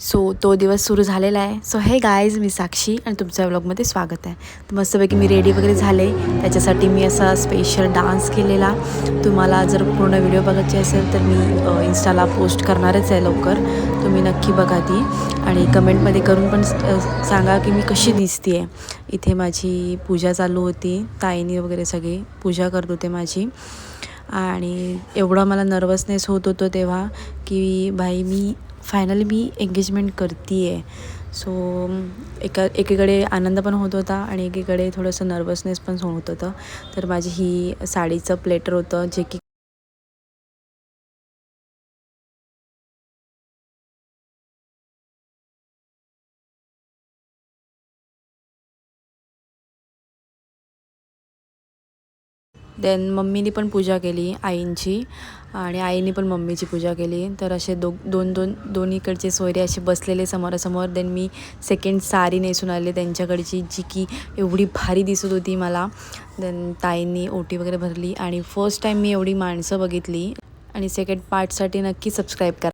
So तो दिवस सुरू झालेला आहे. सो हे गायज मी साक्षी आणि तुमच्या व्लॉगमध्ये स्वागत आहे. तर मस्तपैकी मी रेडी वगैरे झाले. त्याच्यासाठी मी असा स्पेशल डान्स केलेला. तुम्हाला जर पूर्ण व्हिडिओ बघायची असेल तर मी इन्स्टाला पोस्ट करणारच आहे लवकर. तुम्ही नक्की बघा ती. आणि कमेंटमध्ये करून पण सांगा की मी कशी दिसते आहे इथे माझी पूजा चालू होती. ताईनी वगैरे सगळी पूजा करत होते माझी. आणि एवढा मला नर्वसनेस होत होतो तेव्हा की भाई मी फायनली मी एंगेजमेंट करते आहे सो एका एकीकडे आनंद पण होत होता आणि एकीकडे थोडंसं नर्वसनेस पण होत होतं. तर माझी ही साडीचं प्लेटर होतं जे की देन मम्मीनी पण पूजा केली आईंची आणि आईने पण मम्मीची पूजा केली. तर असे दो दोन दोन दोन्हीकडचे सोयरे असे बसलेले समोरासमोर. देन मी सेकंड साडी नेसून आले त्यांच्याकडची जी की एवढी भारी दिसत होती मला. देन ताईंनी ओटी वगैरे भरली आणि फर्स्ट टाईम मी एवढी माणसं बघितली. आणि सेकंड पार्टसाठी नक्की सबस्क्राईब करा.